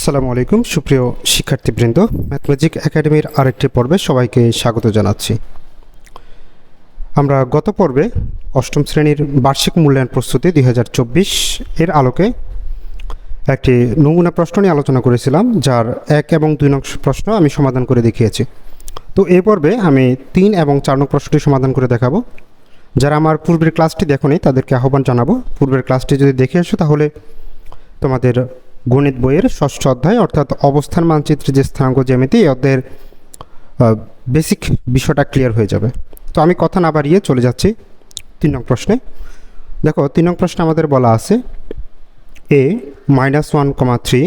আসসালামু আলাইকুম, সুপ্রিয় শিক্ষার্থীবৃন্দ। ম্যাথমেটিক একাডেমির আরেকটি পর্বে সবাইকে স্বাগত জানাচ্ছি। আমরা গত পর্বে অষ্টম শ্রেণির বার্ষিক মূল্যায়ন প্রস্তুতি দুই হাজার চব্বিশ এর আলোকে একটি নমুনা প্রশ্ন নিয়ে আলোচনা করেছিলাম, যার এক এবং দুই নং প্রশ্ন আমি সমাধান করে দেখিয়েছি। তো এই পর্বে আমি তিন এবং চার নং প্রশ্নটি সমাধান করে দেখাবো। যারা আমার পূর্বের ক্লাসটি দেখোনি, তাদেরকে আহ্বান জানাব। পূর্বের ক্লাসটি যদি দেখে আসো, তাহলে তোমাদের গণিত বইয়ের ষষ্ঠ অধ্যায়, অর্থাৎ অবস্থান মানচিত্রে যে স্থানাঙ্ক জ্যামিতি এই অধ্যায়ের বেসিক বিষয়টা ক্লিয়ার হয়ে যাবে। তো আমি কথা না বাড়িয়ে চলে যাচ্ছি তিন নং প্রশ্নে। দেখো, তিন নং প্রশ্নে আমাদের বলা আছে A minus one comma three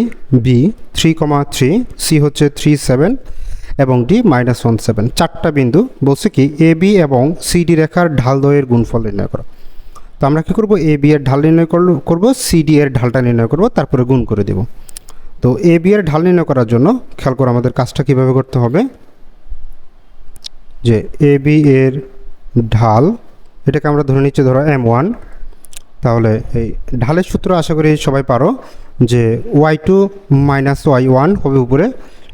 B three comma three C হচ্ছে থ্রি সেভেন এবং ডি মাইনাস ওয়ান সেভেন চারটা বিন্দু বলছে কি এ বি এবং সিডি রেখার ঢাল দয়ের গুণফল নির্ণয় করো। তো আমরা কী করব? এ বি এর ঢাল নির্ণয় করব ডি এর ঢালটা নির্ণয় করব, তারপরে গুণ করে দেব। তো এ বি এর ঢাল নির্ণয় করার জন্য খেয়াল করো আমাদের কাজটা কীভাবে করতে হবে। যে এ বি এর ঢাল, এটাকে আমরা ধরে নিচ্ছি ধরো এম ওয়ান তাহলে এই ঢালের সূত্র আশা করি সবাই পারো যে Y two minus Y one হবে উপরে,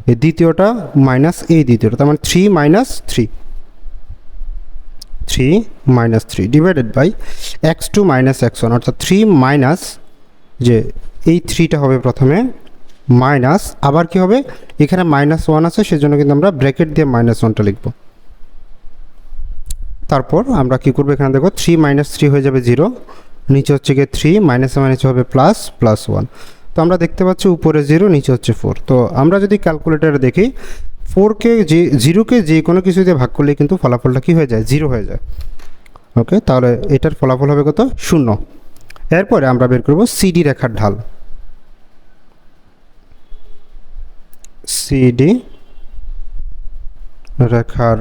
এই দ্বিতীয়টা মাইনাস এই দ্বিতীয়টা, তার মানে three minus three three minus three divided by X two minus x one অর্থাৎ থ্রি মাইনাস যে এই থ্রিটা হবে প্রথমে মাইনাস আবার কি হবে? এখানে মাইনাস ওয়ান আছে, সেজন্য কিন্তু আমরা ব্র্যাকেট দিয়ে মাইনাস ওয়ানটা লিখব। তারপর আমরা কি করব এখানে? দেখো থ্রি মাইনাস থ্রি হয়ে যাবে জিরো নিচে হচ্ছে গিয়ে থ্রি মাইনাসে মাইনাসে হবে প্লাস প্লাস ওয়ান তো আমরা দেখতে পাচ্ছি উপরে জিরো নিচে হচ্ছে ফোর তো আমরা যদি ক্যালকুলেটারে দেখি ফোরকে যে, জিরোকে যে কোনো কিছু দিয়ে ভাগ করলে কিন্তু ফলাফলটা কী হয়ে যায়? জিরো হয়ে যায়। ওকে? তাহলে এটার ফলাফল হবে কত? শূন্য। এরপরে আমরা বের করব সিডি রেখার ঢাল। সিডি রেখার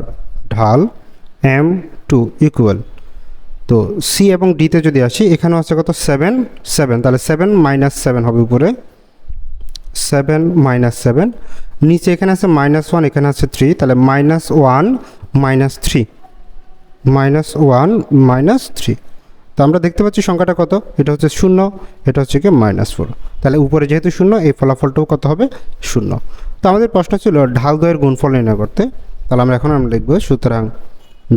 ঢাল এম টু ইকুয়াল। তো সি এবং ডিতে যদি আসি, এখানেও আছে কত? Seven seven. তাহলে সেভেন মাইনাস সেভেন হবে উপরে। সেভেন মাইনাস সেভেন নিচে এখানে আছে মাইনাস ওয়ান এখানে আছে থ্রি তাহলে minus one minus three minus one minus three তো আমরা দেখতে পাচ্ছি সংখ্যাটা কত? এটা হচ্ছে শূন্য, এটা হচ্ছে কি মাইনাস ফোর তাহলে উপরে যেহেতু শূন্য, এই ফলাফলটাও কত হবে? শূন্য। তো আমাদের প্রশ্ন ছিল ঢাল দয়ের গুণফল নির্ণয় করতে। তাহলে আমরা এখন আমরা লিখব সুতরাং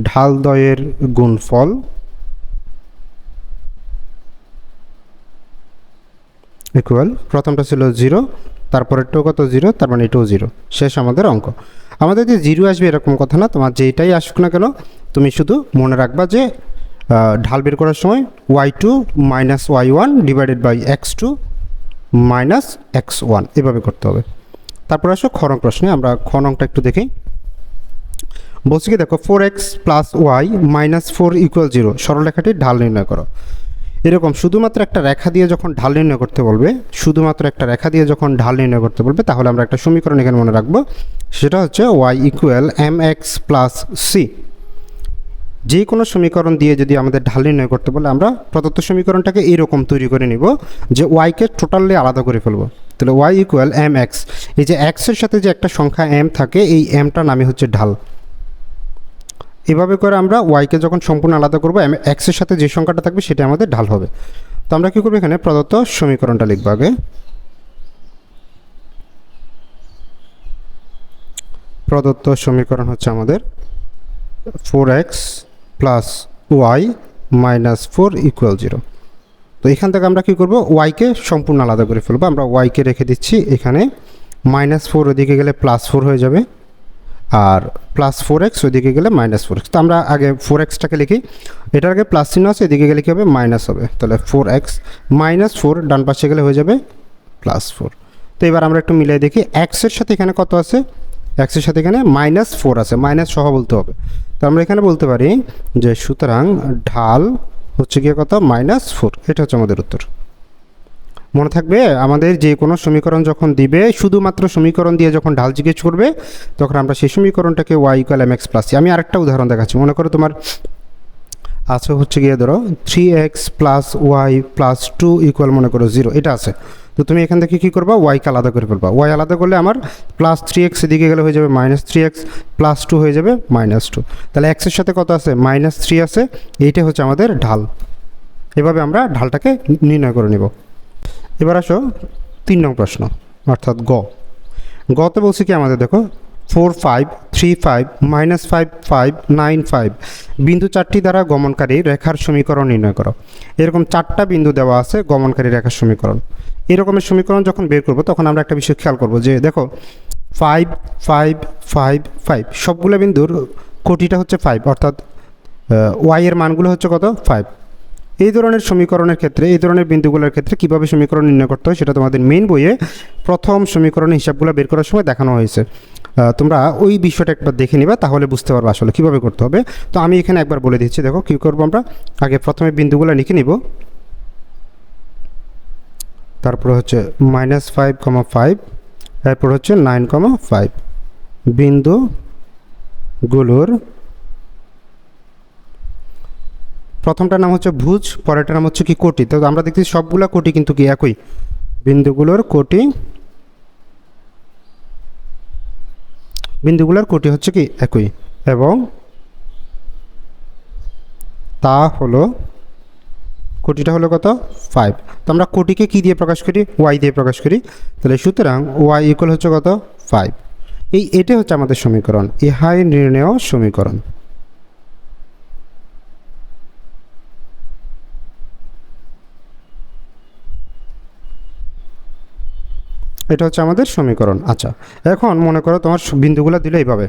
ঢাল দয়ের গুণফল ইকুয়াল প্রথমটা ছিল জিরো তারপরেরটাও কত জিরো তার মানে এটাও জিরো শেষ আমাদের অঙ্ক। আমাদের যে জিরো আসবে এরকম কথা না, তোমার যেইটাই আসুক না কেন, তুমি শুধু মনে রাখবা যে ঢাল বের করার সময় Y two minus Y one divided by X two minus x one এভাবে করতে হবে। তারপর আসো খরং প্রশ্নে, আমরা খনংটা একটু দেখি। বলছি কি দেখো four X plus Y minus four equal zero সরলরেখাটির ঢাল নির্ণয় করো। এরকম শুধুমাত্র একটা রেখা দিয়ে যখন ঢাল নির্ণয় করতে বলবে, শুধুমাত্র একটা রেখা দিয়ে যখন ঢাল নির্ণয় করতে বলবে, তাহলে আমরা একটা সমীকরণ এখানে মনে রাখব। সেটা হচ্ছে Y equal M X plus C যে কোনো সমীকরণ দিয়ে যদি আমাদের ঢাল নির্ণয় করতে বলে, আমরা প্রদত্ত সমীকরণটাকে এইরকম তৈরি করে নিব যে ওয়াইকে টোটালি আলাদা করে ফেলব। তাহলে ওয়াই ইকুয়াল এম এক্স এই যে এক্সের সাথে যে একটা সংখ্যা এম থাকে, এই এমটার নামই হচ্ছে ঢাল। এভাবে করে আমরা ওয়াইকে যখন সম্পূর্ণ আলাদা করব এক্সের সাথে যে সংখ্যাটা থাকবে সেটা আমাদের ঢাল হবে। তো আমরা কী করব এখানে? প্রদত্ত সমীকরণটা লিখব আগে। প্রদত্ত সমীকরণ হচ্ছে আমাদের four X plus Y minus four equal zero তো এখান থেকে আমরা কী করব? ওয়াইকে সম্পূর্ণ আলাদা করে ফেলব। আমরা ওয়াইকে রেখে দিচ্ছি এখানে। মাইনাস ফোর ওদিকে গেলে প্লাস ফোর হয়ে যাবে। আর প্লাস ফোর এক্স ওইদিকে গেলে মাইনাস ফোর এক্স তো আমরা আগে ফোর এক্সটাকে লিখি। এটার আগে প্লাস চিহ্ন আছে, এদিকে গেলে কী হবে? মাইনাস হবে। তাহলে ফোর এক্স মাইনাস ফোর ডান পাশে গেলে হয়ে যাবে প্লাস ফোর তো এবার আমরা একটু মিলিয়ে দেখি। এক্সের সাথে এখানে কত আছে? এক্সের সাথে এখানে মাইনাস ফোর আছে। মাইনাস সহ বলতে হবে। তো আমরা এখানে বলতে পারি যে সুতরাং ঢাল হচ্ছে গিয়ে কত? মাইনাস ফোর এটা হচ্ছে আমাদের উত্তর। মনে থাকবে, আমাদের যে কোনো সমীকরণ যখন দিবে, শুধুমাত্র সমীকরণ দিয়ে যখন ঢাল জিজ্ঞেস করবে, তখন আমরা সেই সমীকরণটাকে Y equal M X plus আমি আরেকটা উদাহরণ দেখাচ্ছি, মনে করো তোমার আছে হচ্ছে গিয়ে ধরো three X plus Y plus two equal মনে করো জিরো এটা আছে। তো তুমি এখান থেকে কী করবা? ওয়াইকে আলাদা করে ফেলবা। ওয়াই আলাদা করলে আমার প্লাস থ্রি এক্স এদিকে গেলে হয়ে যাবে minus three X plus two হয়ে যাবে মাইনাস টু তাহলে এক্সের সাথে কত আছে? মাইনাস থ্রি আছে, এইটা হচ্ছে আমাদের ঢাল। এভাবে আমরা ঢালটাকে নির্ণয় করে নেব। এবার আসো তিন নং প্রশ্ন, অর্থাৎ গ। গতে বলছি কি আমাদের, দেখো four five three five minus five five nine five বিন্দু চারটি দ্বারা গমনকারী রেখার সমীকরণ নির্ণয় করো। এরকম চারটা বিন্দু দেওয়া আছে গমনকারী রেখার সমীকরণ। এরকমের সমীকরণ যখন বের করব, তখন আমরা একটা বিষয় খেয়াল করব যে, দেখো ফাইভ ফাইভ ফাইভ ফাইভ সবগুলো বিন্দুর কোটিটা হচ্ছে ফাইভ অর্থাৎ ওয়াই এর মানগুলো হচ্ছে কত? ফাইভ এই ধরনের সমীকরণের ক্ষেত্রে, এই ধরনের বিন্দুগুলোর ক্ষেত্রে কীভাবে সমীকরণ নির্ণয় করতে হয় সেটা তোমাদের মেইন বইয়ে প্রথম সমীকরণের হিসাবগুলো বের করার সময় দেখানো হয়েছে। তোমরা ওই বিষয়টা একবার দেখে নিবা, তাহলে বুঝতে পারবে আসলে কীভাবে করতে হবে। তো আমি এখানে একবার বলে দিচ্ছি, দেখো কী করব আমরা? আগে প্রথমে বিন্দুগুলো লিখে নিব। তারপর হচ্ছে মাইনাস ফাইভ কমা ফাইভ এরপর হচ্ছে নাইন কমা ফাইভ বিন্দুগুলোর প্রথমটার নাম হচ্ছে ভুজ, পরেরটার নাম হচ্ছে কি কোটি। তো আমরা দেখছি সবগুলা কোটি কিন্তু কি একই? বিন্দুগুলোর কোটি বিন্দুগুলোর কোটি হচ্ছে কি একই? এবং তা হলো, কোটিটা হলো কত? ফাইভ তো আমরা কোটিকে কি দিয়ে প্রকাশ করি? ওয়াই দিয়ে প্রকাশ করি। তাহলে সুতরাং ওয়াই ইকুয়াল হচ্ছে কত? ফাইভ এই এটাই হচ্ছে আমাদের সমীকরণ। ইহাই নির্ণেয় সমীকরণ। এটা হচ্ছে আমাদের সমীকরণ। আচ্ছা এখন মনে করো তোমার বিন্দুগুলো দিলে এইভাবে।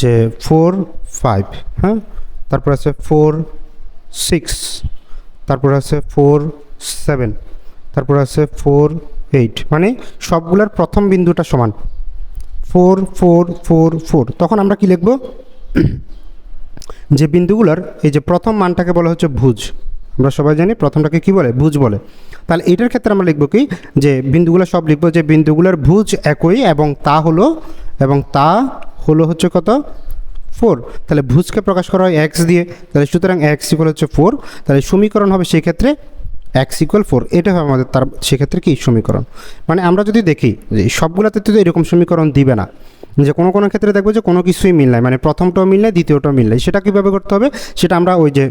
যে ফোর ফাইভ হ্যাঁ? তারপর আছে ফোর সিক্স তারপর আছে ফোর সেভেন তারপর আছে ফোর এইট মানে সবগুলোর প্রথম বিন্দুটা সমান। ফোর ফোর ফোর ফোর তখন আমরা কি লিখব? যে বিন্দুগুলোর এই যে প্রথম মানটাকে বলা হচ্ছে ভুজ। আমরা সবাই জানি প্রথমটাকে কি বলে? ভুজ বলে। তাহলে এটার ক্ষেত্রে আমরা লিখব কি? যে বিন্দুগুলো সব লিখব যে বিন্দুগুলোর ভুজ একই এবং তা হলো এবং তা হলো হচ্ছে কত? ফোর। তাহলে ভুজকে প্রকাশ করা হয় এক্স দিয়ে। তাহলে সুতরাং এক্স ইকুয়াল হচ্ছে ফোর। তাহলে সমীকরণ হবে সেই ক্ষেত্রে এক্স ইকুয়াল ফোর। এটা হবে আমাদের তার সেক্ষেত্রে কি? সমীকরণ। মানে আমরা যদি দেখি যে সবগুলোতে তো এরকম সমীকরণ দিবে না। যে কোনো কোনো ক্ষেত্রে দেখব যে কোনো কিছুই মিল নাই। মানে প্রথমটাও মিল নাই, দ্বিতীয়টাও মিল নাই। সেটা কীভাবে করতে হবে? সেটা আমরা ওই যে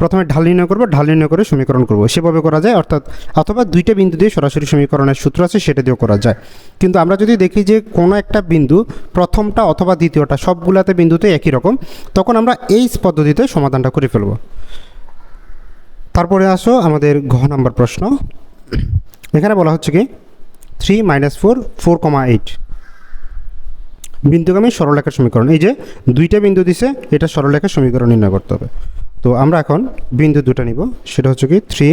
প্রথমে ঢাল নির্ণয় করব ঢাল নির্ণয় করে সমীকরণ করব। সেভাবে করা যায়, অর্থাৎ অথবা দুইটা বিন্দু দিয়ে সরাসরি সমীকরণের সূত্র আছে, সেটা দিয়েও করা যায়। কিন্তু আমরা যদি দেখি যে কোনো একটা বিন্দু, প্রথমটা অথবা দ্বিতীয়টা, সবগুলাতে বিন্দুতে একই রকম, তখন আমরা এই পদ্ধতিতে সমাধানটা করে ফেলব। তারপরে আসো আমাদের ঘ নাম্বার প্রশ্ন। এখানে বলা হচ্ছে কি? Three minus four four comma eight বিন্দুগামী সরলরেখার সমীকরণ। এই যে দুইটা বিন্দু দিছে, এটা সরলরেখার সমীকরণ নির্ণয় করতে হবে। তো আমরা এখন বিন্দু দুটো নিব। সেটা হচ্ছে কি থ্রি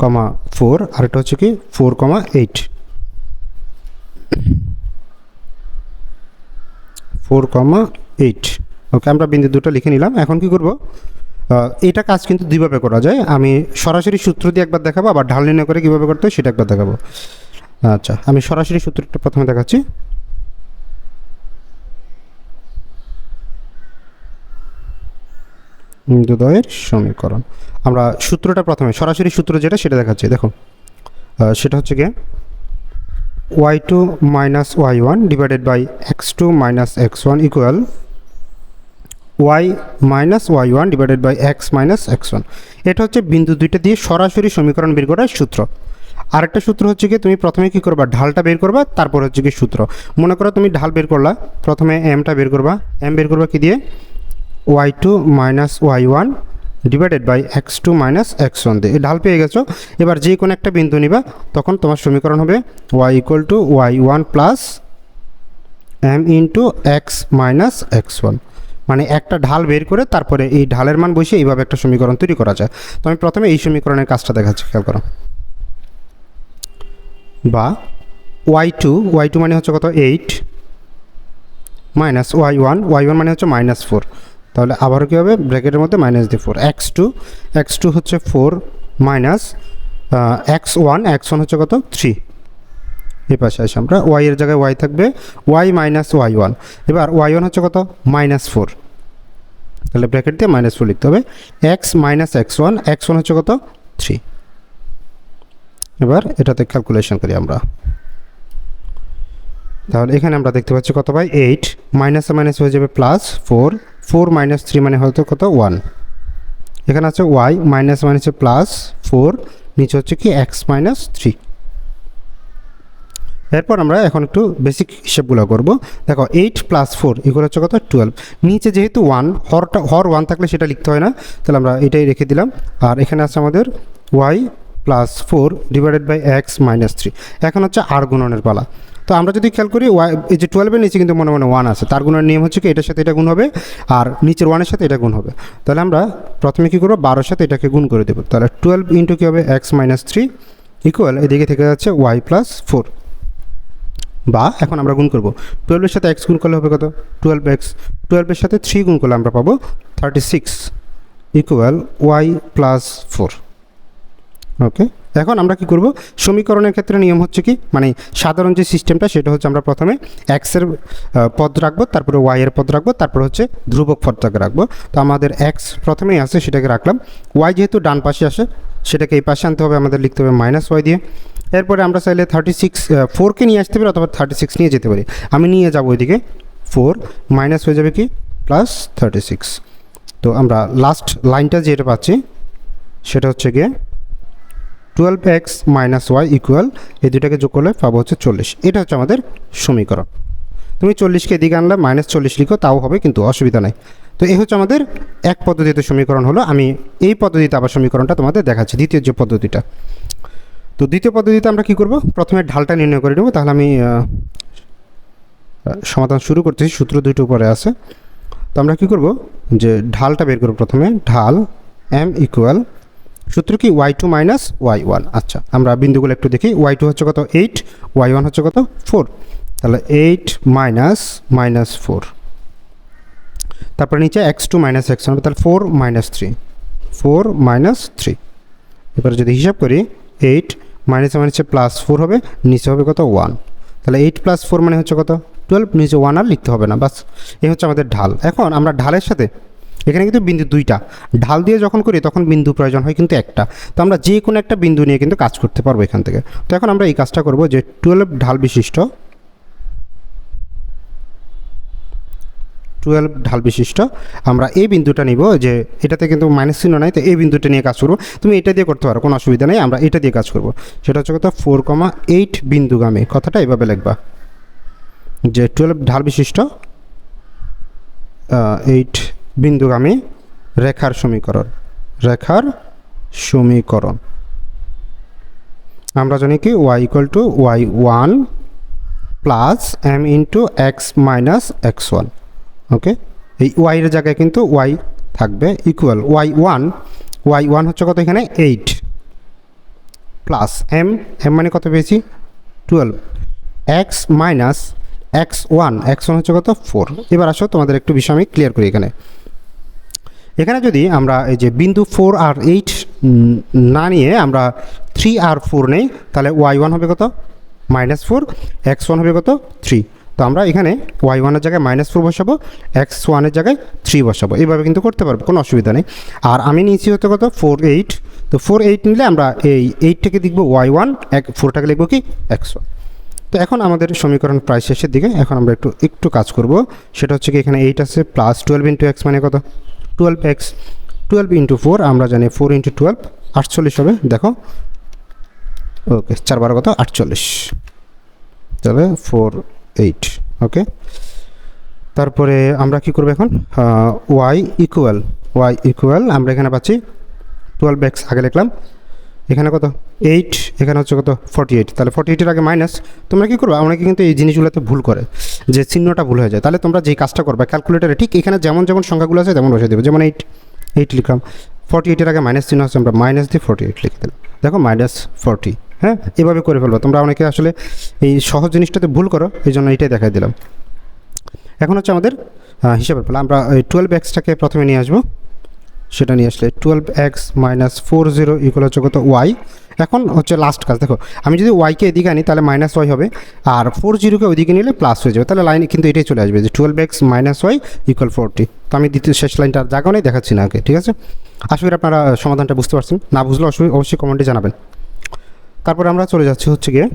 কমা ফোর আর এটা হচ্ছে কি four comma eight four comma eight okay আমরা বিন্দু দুটো লিখে নিলাম। এখন কি করব? এটা কাজ কিন্তু দুইভাবে করা যায়। আমি সরাসরি সূত্র দিয়ে একবার দেখাবো, আবার ঢাল নির্ণয় করে কীভাবে করতে হয় সেটা একবার দেখাবো। আচ্ছা আমি সরাসরি সূত্রটা প্রথমে দেখাচ্ছি। বিন্দুদ্বয়ের সমীকরণ। আমরা সূত্রটা প্রথমে, সরাসরি সূত্র যেটা সেটা দেখাচ্ছি, দেখো। সেটা হচ্ছে গিয়ে Y two minus Y one divided by X two minus x one equal Y minus Y one divided by x minus x one এটা হচ্ছে বিন্দু দুইটা দিয়ে সরাসরি সমীকরণ বের করার সূত্র। আরেকটা সূত্র হচ্ছে কি তুমি প্রথমে কি করবা, ঢালটা বের করবা, তারপর হচ্ছে কি সূত্র। মনে করো তুমি ঢাল বের করলা, প্রথমে এমটা বের করবা। এম বের করবা কি দিয়ে? Y two minus Y one divided by X two minus x one দিয়ে। ঢাল পেয়ে গেছো? এবার যে কোনো একটা বিন্দু নিবা, তখন তোমার সমীকরণ হবে Y equal to Y one plus M into X minus X one মানে একটা ঢাল বের করে তারপরে এই ঢালের মান বসে এইভাবে একটা সমীকরণ তৈরি করা যায়। তো আমি প্রথমে এই সমীকরণের কাজটা দেখাচ্ছি, খেয়াল করো। বা ওয়াই টু ওয়াই টু মানে হচ্ছে কত? Eight minus Y one y one মানে হচ্ছে মাইনাস ফোর তাহলে আবারও কী হবে? ব্র্যাকেটের মধ্যে মাইনাস দিয়ে four x two x two হচ্ছে four minus x one x one হচ্ছে কত? থ্রি এই পাশে আসি আমরা। ওয়াই এর জায়গায় ওয়াই থাকবে। ওয়াই মাইনাস ওয়াই ওয়ান এবার ওয়াই ওয়ান হচ্ছে কত? মাইনাস ফোর তাহলে ব্র্যাকেট দিয়ে মাইনাস ফোর লিখতে হবে। X minus x one x one হচ্ছে কত? থ্রি এবার এটাতে ক্যালকুলেশন করি আমরা। তাহলে এখানে আমরা দেখতে পাচ্ছি কত বাই এইট মাইনাসে মাইনাস হয়ে যাবে plus four four minus three মানে হয়তো কত? ওয়ান। এখানে আছে ওয়াই, মাইনাস মাইনাসে প্লাস ফোর, নিচে হচ্ছে কি এক্স মাইনাস থ্রি। এরপর আমরা এখন একটু বেসিক হিসেবগুলো করব। দেখো, এইট প্লাস ফোর, এগুলো হচ্ছে কত? টুয়েলভ। নিচে যেহেতু ওয়ান, হরটা, হর ওয়ান থাকলে সেটা লিখতে হয় না। তাহলে আমরা এটাই রেখে দিলাম। আর এখানে আছে আমাদের y plus four divided by x minus three. এখন হচ্ছে আর গুণনের পালা। তো আমরা যদি খেয়াল করি, ওয়াই, এই যে টুয়েলভের নিচে কিন্তু মনে মনে ওয়ান আছে। তার গুণের নিয়ম হচ্ছে কি, এটার সাথে এটা গুণ হবে, আর নিচের ওয়ানের সাথে এটা গুণ হবে। তাহলে আমরা প্রথমে কী করব? বারোর সাথে এটাকে গুণ করে দেবো। তাহলে টুয়েলভ ইন্টু কী হবে? এক্স মাইনাস থ্রি ইকুয়াল এদিকে থেকে যাচ্ছে ওয়াই প্লাস ফোর বা এখন আমরা গুণ করব। টুয়েলভের সাথে এক্স গুণ করলে হবে কত? টুয়েলভ এক্স টুয়েলভের সাথে থ্রি গুণ করলে আমরা পাবো thirty six equal y plus four okay? এখন আমরা কি করব? সমীকরণের ক্ষেত্রে নিয়ম হচ্ছে কি? মানে সাধারণ যে সিস্টেমটা সেটা হচ্ছে আমরা প্রথমে এক্সের পদ রাখব, তারপরে ওয়াই এর পদ রাখব, তারপরে হচ্ছে ধ্রুবক পদটাকে রাখব। তো আমাদের এক্স প্রথমেই আছে, সেটাকে রাখলাম। ওয়াই যেহেতু ডান পাশে আসে, সেটাকে এই পাশে আনতে হবে, আমাদের লিখতে হবে মাইনাস ওয়াই দিয়ে। এরপরে আমরা চাইলে থার্টি সিক্স ফোরকে নিয়ে আসতে পারি অথবা থার্টি সিক্স নিয়ে যেতে পারি। আমি নিয়ে যাব ওইদিকে। ফোর মাইনাস হয়ে যাবে কি? প্লাস থার্টি সিক্স তো আমরা লাস্ট লাইনটা যেটা পাচ্ছি, সেটা হচ্ছে গিয়ে twelve x minus y equal এই দুটাকে যোগ করলে পাবো হচ্ছে চল্লিশ। এটা হচ্ছে আমাদের সমীকরণ। তুমি চল্লিশকে এদিকে আনলে মাইনাস চল্লিশ লিখো, তাও হবে কিন্তু অসুবিধা নাই। তো এই হচ্ছে আমাদের এক পদ্ধতিতে সমীকরণ হলো। আমি এই পদ্ধতিতে আবার সমীকরণটা তোমাদের দেখাচ্ছি, দ্বিতীয় যে পদ্ধতিটা। তো দ্বিতীয় পদ্ধতিতে আমরা কি করব? প্রথমে ঢালটা নির্ণয় করে নেব, তাহলে আমি সমাধান শুরু করতেছি, সূত্র দুটো উপরে আছে। তো আমরা কি করব? যে ঢালটা বের করব প্রথমে, ঢাল এম ইকুয়াল সূত্র কি? Y two minus Y one আচ্ছা আমরা বিন্দুগুলো একটু দেখি। ওয়াই টু হচ্ছে কত? এইট ওয়াই ওয়ান হচ্ছে কত? ফোর তাহলে এইট মাইনাস মাইনাস ফোর তারপরে নিচে এক্স টু মাইনাস এক্স হবে, তাহলে four minus three four minus three এবারে যদি হিসাব করি এইট মাইনাসে মাইনাসে প্লাস ফোর হবে, নিচে হবে কত? ওয়ান তাহলে এইট প্লাস ফোর মানে হচ্ছে কত? টুয়েলভ নিচে ওয়ান আর লিখতে হবে না, বাস। এই হচ্ছে আমাদের ঢাল। এখন আমরা ঢালের সাথে এখানে কিন্তু বিন্দু দুইটা। ঢাল দিয়ে যখন করি তখন বিন্দু প্রয়োজন হয় কিন্তু একটা। তো আমরা যে কোনো একটা বিন্দু নিয়ে কিন্তু কাজ করতে পারব এখান থেকে। তো এখন আমরা এই কাজটা করব যে টুয়েলভ ঢাল বিশিষ্ট। টুয়েলভ ঢাল বিশিষ্ট। আমরা এই বিন্দুটা নিব যে এটাতে কিন্তু মাইনাস চিহ্ন নাই, তো এই বিন্দুটা নিয়ে কাজ করব। তুমি এটা দিয়ে করতে পারো, কোনো অসুবিধা নেই, আমরা এটা দিয়ে কাজ করব। সেটা হচ্ছে কথা ফোর কমা এইট বিন্দুগামী। কথাটা এভাবে লিখবা। যে টুয়েলভ ঢাল বিশিষ্ট এইট বিন্দুগামী রেখার সমীকরণ রেখার সমীকরণ। আমরা জানি কি y equal to Y one plus M into x minus x one okay এই ওয়াইয়ের জায়গায় কিন্তু ওয়াই থাকবে equal y one y one হচ্ছে কত এখানে? এইট প্লাস এম এম মানে কত পেয়েছি? Twelve x minus x one x one হচ্ছে কত? ফোর এবার আসো তোমাদের একটু বিষয় আমি ক্লিয়ার করি এখানে। এখানে যদি আমরা এই যে বিন্দু ফোর আর এইট না নিয়ে আমরা থ্রি আর ফোর নেই, তাহলে ওয়াই ওয়ান হবে কত? মাইনাস ফোর এক্স ওয়ান হবে কত? থ্রি তো আমরা এখানে ওয়াই ওয়ানের জায়গায় মাইনাস ফোর বসাবো এক্স ওয়ানের জায়গায় থ্রি বসাবো। এইভাবে কিন্তু করতে পারব, কোনো অসুবিধা নেই। আর আমি নিয়েছি হতে কত? ফোর এইট তো ফোর এইট নিলে আমরা এই এইটটাকে লিখব ওয়াই ওয়ান এক ফোরটাকে লিখব কি? এক্স ওয়ান তো এখন আমাদের সমীকরণ প্রায় শেষের দিকে, এখন আমরা একটু একটু কাজ করব। সেটা হচ্ছে কি, এখানে এইট আছে প্লাস টুয়েলভ ইন্টু এক্স মানে কত? Twelve x twelve into four আমরা জানি ফোর ইন্টু টুয়েলভ আটচল্লিশ হবে, দেখো। ওকে চার বারো কত? আটচল্লিশ। তাহলে ফোর এইট ওকে তারপরে আমরা কি করব এখন? ওয়াই ইকুয়াল ওয়াই ইকুয়াল আমরা এখানে পাচ্ছি টুয়েলভ এক্স আগে লিখলাম। এখানে কত? এইট এখানে হচ্ছে কত? ফর্টি এইট তাহলে ফর্টি এইটের আগে মাইনাস তোমরা কী করবে? অনেকে কিন্তু এই জিনিসগুলোতে ভুল করে, যে চিহ্নটা ভুল হয়ে যায়। তাহলে তোমরা যেই কাজটা করবে ক্যালকুলেটারে ঠিক এখানে যেমন যেমন সংখ্যাগুলো আছে, তেমন বসে দেবে। যেমন এইট এইট লিখলাম। ফর্টি এইটের আগে মাইনাস চিহ্ন আছে, আমরা মাইনাস দিয়ে ফর্টি এইট লিখে দিলাম। দেখো মাইনাস ফর্টি হ্যাঁ? এভাবে করে ফেলব। তোমরা অনেকে আসলে এই সহজ জিনিসটাতে ভুল করো, এই জন্য এইটাই দেখাই দিলাম। এখন হচ্ছে আমাদের হিসাবের ফলে আমরা টুয়েলভ এক্সটাকে প্রথমে নিয়ে আসব। সেটা নিয়ে আসলে twelve x minus four zero equal হচ্ছে কত? ওয়াই এখন হচ্ছে লাস্ট কাজ। দেখো, আমি যদি ওয়াইকে এদিকে আনি, তাহলে মাইনাস ওয়াই হবে। আর ফোর জিরোকে ওইদিকে নিলে প্লাস হয়ে যাবে। তাহলে লাইনে কিন্তু এটাই চলে আসবে যে twelve x minus y equal forty তো আমি দ্বিতীয় শেষ লাইনটা আর জায়গাও নেই, দেখাচ্ছি না আগে, ঠিক আছে? করি আপনারা সমাধানটা বুঝতে পারছেন। না বুঝলে অবশ্যই অবশ্যই কমেন্টে জানাবেন। তারপরে আমরা চলে যাচ্ছি হচ্ছে গিয়ে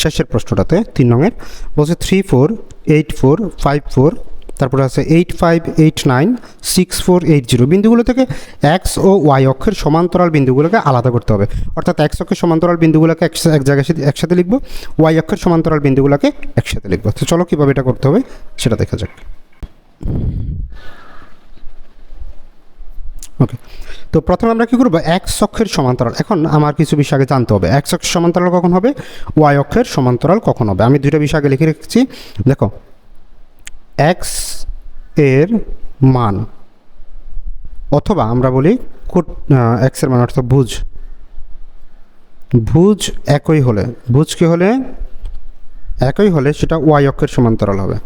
শেষের প্রশ্নটাতে, তিন রঙের। বলছে three four eight four five four তারপরে আছে eight five eight nine six four eight zero বিন্দুগুলো থেকে এক্স ও ওয়াই অক্ষের সমান্তরাল বিন্দুগুলোকে আলাদা করতে হবে। অর্থাৎ এক্স অক্ষের সমান্তরাল বিন্দুগুলোকে এক জায়গায় সাথে- একসাথে লিখব ওয়াই অক্ষের সমান্তরাল বিন্দুগুলোকে একসাথে লিখব। তো চলো কীভাবে এটা করতে হবে সেটা দেখা যাক। ওকে তো প্রথমে আমরা কী করব? এক্স অক্ষের সমান্তরাল। এখন আমার কিছু বিষয় আগে জানতে হবে। এক্স অক্ষের সমান্তরাল কখন হবে? ওয়াই অক্ষের সমান্তরাল কখন হবে? আমি দুইটা বিষয় আগে লিখে রেখেছি। দেখো এক্সের মান। অথবা আমরা বলি এক্সের মান অর্থাৎ ভুজ ভুজ একই হলে ভুজ কি হলে? একই হলে সেটা ওয়াই অক্ষের সমান্তরাল হবে।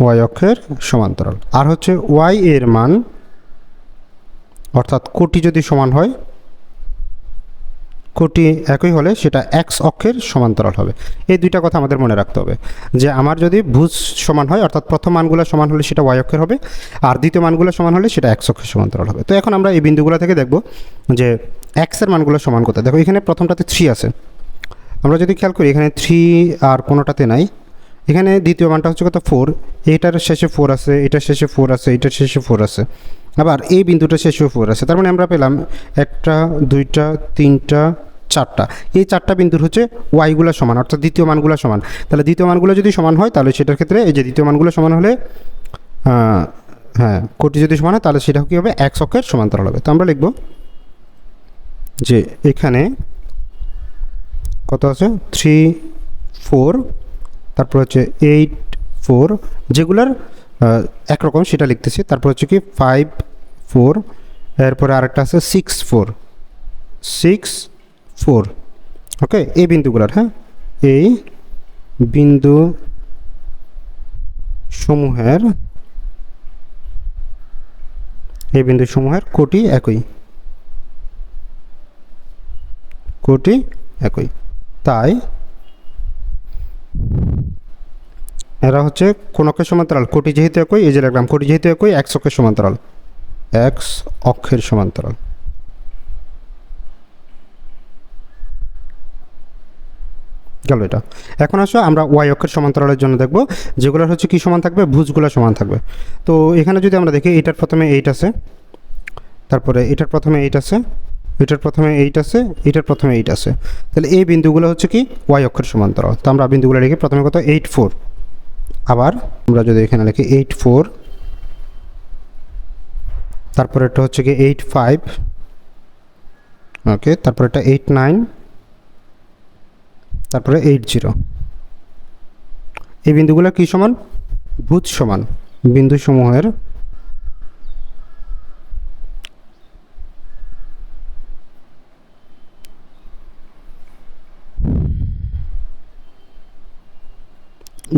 ওয়াই অক্ষের সমান্তরাল। আর হচ্ছে ওয়াই এর মান, অর্থাৎ কোটি যদি সমান হয় কোটি একই হলে সেটা এক্স অক্ষের সমান্তরাল হবে। এই দুইটা কথা আমাদের মনে রাখতে হবে। যে আমার যদি ভুজ সমান হয়, অর্থাৎ প্রথম মানগুলো সমান হলে সেটা ওয়াই অক্ষের হবে, আর দ্বিতীয় মানগুলো সমান হলে সেটা এক্স অক্ষের সমান্তরাল হবে। তো এখন আমরা এই বিন্দুগুলো থেকে দেখব যে এক্সের মানগুলো সমান কোথায়। দেখো, এখানে প্রথমটাতে থ্রি আছে। আমরা যদি খেয়াল করি, এখানে থ্রি আর কোনোটাতে নাই। এখানে দ্বিতীয় মানটা হচ্ছে কত? ফোর এইটার শেষে ফোর আছে এটার শেষে ফোর আছে এটার শেষে ফোর আছে। আবার এই বিন্দুটা শেষেও ফোর আছে। তার মানে আমরা পেলাম একটা, দুইটা, তিনটা, চারটা। এই চারটা বিন্দুর হচ্ছে ওয়াইগুলো সমান, অর্থাৎ দ্বিতীয় মানগুলো সমান। তাহলে দ্বিতীয় মানগুলো যদি সমান হয়, তাহলে সেটার ক্ষেত্রে এই যে দ্বিতীয় মানগুলো সমান হলে হ্যাঁ কোটি যদি সমান হয়, তাহলে সেটা কী হবে? এক অক্ষের সমান্তরাল হবে। তো আমরা লিখব যে এখানে কত আছে? থ্রি ফোর তারপর হচ্ছে এইট ফোর যেগুলার একরকম সেটা লিখতেছি। তারপর হচ্ছে কি ফাইভ ফোর এরপরে আরেকটা আছে six four six four okay এই বিন্দুগুলার হ্যাঁ? এই বিন্দু সমূহের, এই বিন্দু সমূহের কোটি একই। কোটি একই। তাই এরা হচ্ছে কোন অক্ষের সমান্তরাল। কোটি যেহেতু একই, এই যে লিখলাম, কোটি যেহেতু একই এক্স অক্ষের সমান্তরাল। এক্স অক্ষের সমান্তরাল। গেল এটা। এখন আসো, আমরা ওয়াই অক্ষের সমান্তরালের জন্য দেখব, যেগুলোর হচ্ছে কি সমান থাকবে? ভুজগুলো সমান থাকবে। তো এখানে যদি আমরা দেখি, এটার প্রথমে এইট আছে, তারপরে এটার প্রথমে এইট আছে, এটার প্রথমে এইট আছে, এটার প্রথমে এইট আছে। তাহলে এই বিন্দুগুলো হচ্ছে কি? ওয়াই অক্ষের সমান্তরাল। তো আমরা বিন্দুগুলো লিখি, প্রথমে কত? এইট ফোর আবার আমরা যদি এখানে লিখি এইট ফোর তারপরে এটা হচ্ছে কি এইট ফাইভ ওকে তারপরে এটা এইট নাইন তারপরে এইট জিরো এই বিন্দুগুলো কী সমান? ভূত সমান। বিন্দু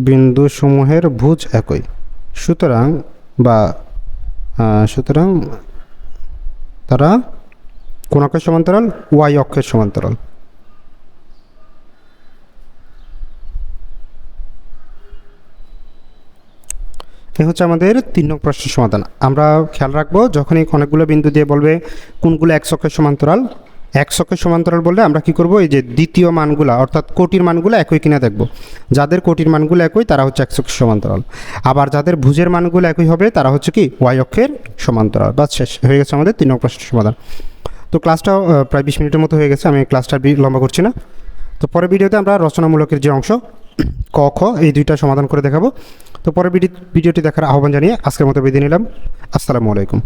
সমূহের বিন্দু সমূহের ভুজ একই। সুতরাং বা সুতরাং তারা কোন অক্ষের সমান্তরাল, ওয়াই অক্ষের সমান্তরাল। এ হচ্ছে আমাদের তিন নং প্রশ্নের সমাধান। আমরা খেয়াল রাখব, যখনই অনেকগুলো বিন্দু দিয়ে বলবে কোনগুলো এক অক্ষের সমান্তরাল এক অক্ষের সমান্তরাল বললে আমরা কি করব? এই যে দ্বিতীয় মানগুলা, অর্থাৎ কোটির মানগুলো একই কিনা দেখব। যাদের কোটির মানগুলো একই, তারা হচ্ছে একশোকে সমান্তরাল। আবার যাদের ভুজের মানগুলো একই হবে, তারা হচ্ছে কি? ওয়াই অক্ষের সমান্তরাল। বা শেষ। হয়ে গেছে আমাদের তিন প্রশ্নের সমাধান। তো ক্লাসটাও প্রায় বিশ মিনিটের মতো হয়ে গেছে, আমি ক্লাসটা লম্বা করছি না। তো পরের ভিডিওতে আমরা রচনামূলকের যে অংশ, ক, খ, এই দুইটা সমাধান করে দেখাবো। তো পরের ভিডি- ভিডিওটি দেখার আহ্বান জানিয়ে আজকের মতো বিদায় নিলাম। আসসালামু আলাইকুম।